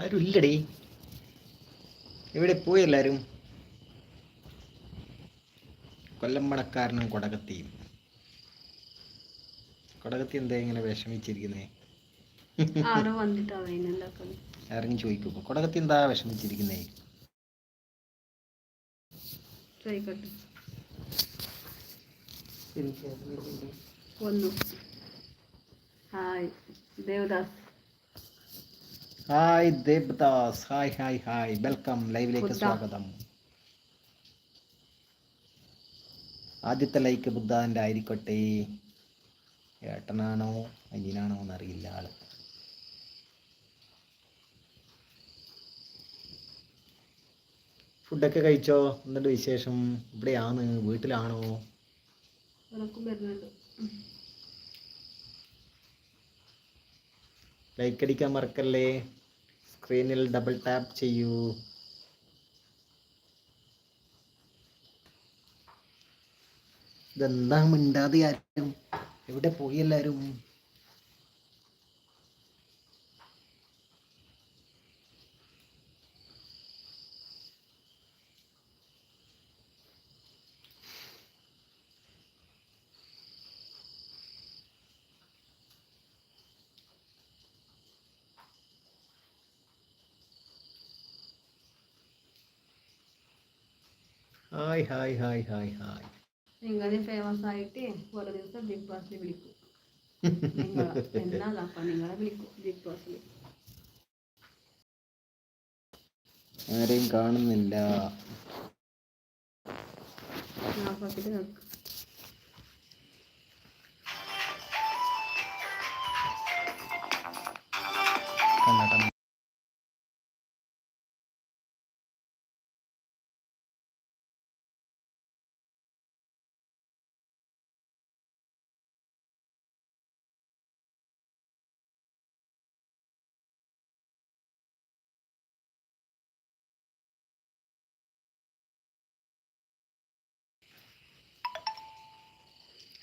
ആരും ഇല്ലടി. ഇവിടെ പോയി എല്ലാരും. കൊല്ലമ്പണക്കാരനും കൊടകത്തിയും. കൊടകത്തി എന്താ ഇങ്ങനെ വിഷമിച്ചിരിക്കുന്നേ? ഇറങ്ങി ചോദിക്കും. കൊടകത്തി എന്താ വിഷമിച്ചിരിക്കുന്നേ? Hi. Devdas. Hi Devdas hi hi hi. Welcome ലൈവിലേക്ക്. സ്വാഗതം. ആദ്യത്തെ ലൈക്ക് ബുദ്ധാന്റെ ആയിരിക്കട്ടെ. ഏട്ടനാണോ അനിയനാണോ എന്നറിയില്ല ആൾ. ഫുഡൊക്കെ കഴിച്ചോ? എന്നിട്ട് വിശേഷം? ഇവിടെയാണ് വീട്ടിലാണോ? ലൈക്ക് അടിക്കാൻ മറക്കല്ലേ? സ്ക്രീനിൽ ഡബിൾ ടാപ്പ് ചെയ്യൂ. ഇതെന്താ മിണ്ടാതെ ആരും? എവിടെ പോയി എല്ലാരും? Hi hi hi hi hi. നിങ്ങൾ ഫേമസ് ആയിട്ട് ഓരോ ദിവസം ബിഗ് ബോസിൽ വിളിക്കും. നിങ്ങളെ ബിഗ് ബോസിൽ ആരെയും കാണുന്നില്ല.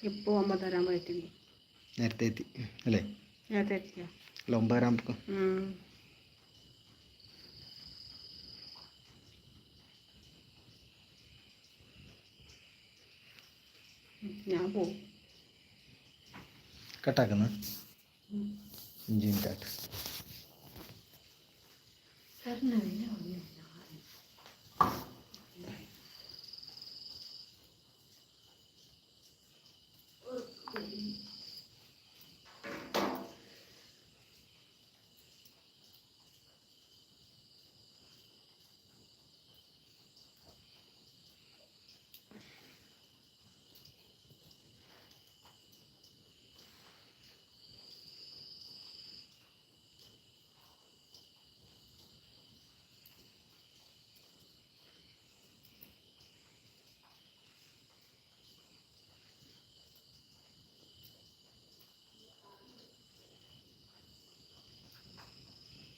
ഇപ്പോൾ അമ്മ തരാൻ പറ്റില്ല നേരത്തെ എത്തി അല്ലേ നേരത്തെ എത്തിയോ അല്ല ഒമ്പതരാം ഉം. ഞാൻ പോവും കട്ടാക്കുന്നു അഞ്ച് മിനിറ്റ് ആയിട്ട് തരണമില്ല